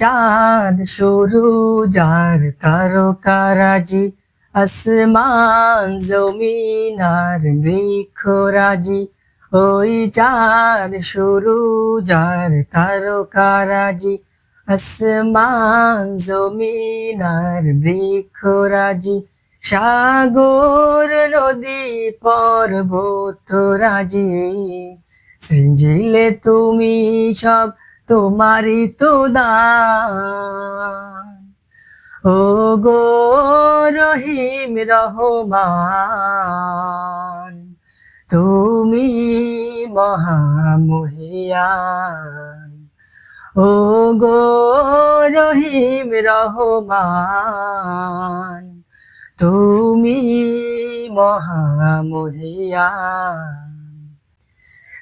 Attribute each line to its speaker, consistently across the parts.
Speaker 1: চাঁদ শুরু, যার তারকারাজি আসমান জমিন আর বৃক্ষরাজি ওই চাঁদ শুরু, যার তারকারাজি আসমান জমিন আর বৃক্ষরাজি সাগর, নদী, পর্বত রাজি। সৃজিলে তুমি সব তোমারই তো দান। ও গো রহিম রহমান, তুমি মহামহিয়ান। ও গো রহিম রহমান, তুমি মহামহিয়ান।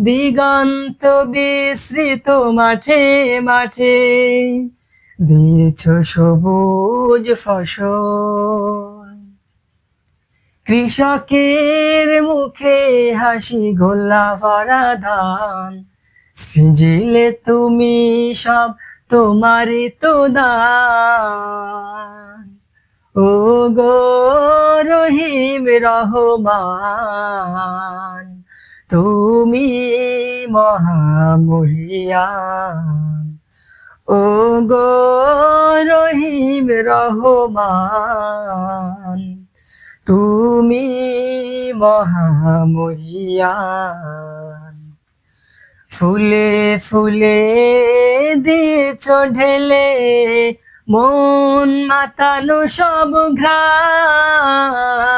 Speaker 1: দিগন্ত বিস্তৃত মাঠে মাঠে। দিয়েছ সবুজ ফসল। কৃষকের মুখে হাসি, গোল্লা ভরা ধান। সৃজিলে তুমি সব তোমারই তো দান। ও গো রহিম রহমান। তুমি মহামহিয়ান ও গো রহিম রহমান, তুমি মহামহিয়ান ফুলে ফুলে দিয়েছ ঢেলে, মন মাতানো সব ঘ্রাণ।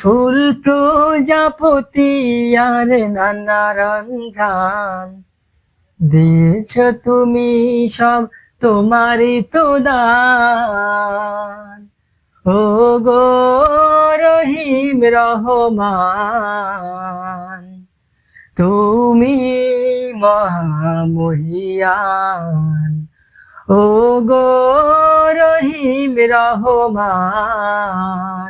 Speaker 1: ফুল প্রজাপতি আর নানা রঙান দিয়েছ তুমি সব, তোমারই তো দান। ও গো রহিম রহমান, তুমি মহামহিয়ান। ও গো রহিম রহমান